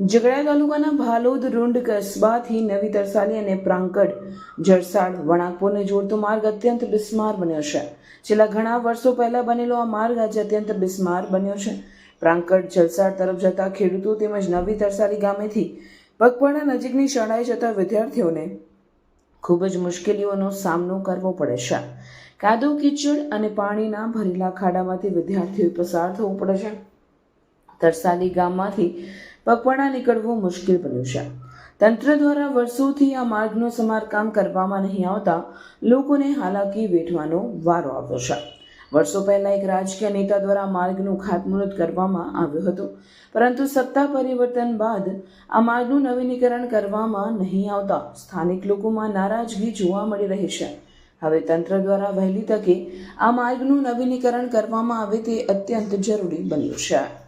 ઝઘડા તાલુકાના ભાલોદ, રૂંડ, કસ્બાથી નવી તરસાલી અને પ્રાંકડ જરસાડ વણાકપુરને જોડતો માર્ગ અત્યંત બિસ્માર બન્યો છે. છેલ્લા ઘણા વર્ષો પહેલા બનેલો આ માર્ગ આજે અત્યંત બિસ્માર બન્યો છે. પ્રાંકડ જલસાડ તરફ જતા ખેડૂતો તેમજ નવી તરસાલી ગામેથી પગપાળા નજીકની શાળાએ જતા વિદ્યાર્થીઓને ખૂબ જ મુશ્કેલીઓનો સામનો કરવો પડે છે. કાદવ, કીચડ અને પાણીના ભરેલા ખાડામાંથી વિદ્યાર્થીઓ પસાર થવું પડે છે. તરસાલી ગામમાંથી પગપાળા નીકળવું મુશ્કેલ બન્યું છે. તંત્ર દ્વારા વર્ષોથી આ માર્ગનું સમારકામ કરવામાં નહીં આવતા લોકોને હાલાકી વેઠવાનો વારો આવ્યો છે. વર્ષો પહેલા એક રાજકીય નેતા દ્વારા માર્ગનું ખાતમુહૂર્ત કરવામાં આવ્યું હતું. પરંતુ સત્તા પરિવર્તન બાદ આ માર્ગનું નવીનીકરણ કરવામાં નહીં આવતા સ્થાનિક લોકોમાં નારાજગી જોવા મળી રહી છે. હવે તંત્ર દ્વારા વહેલી તકે આ માર્ગનું નવીનીકરણ કરવામાં આવે તે અત્યંત જરૂરી બન્યું છે.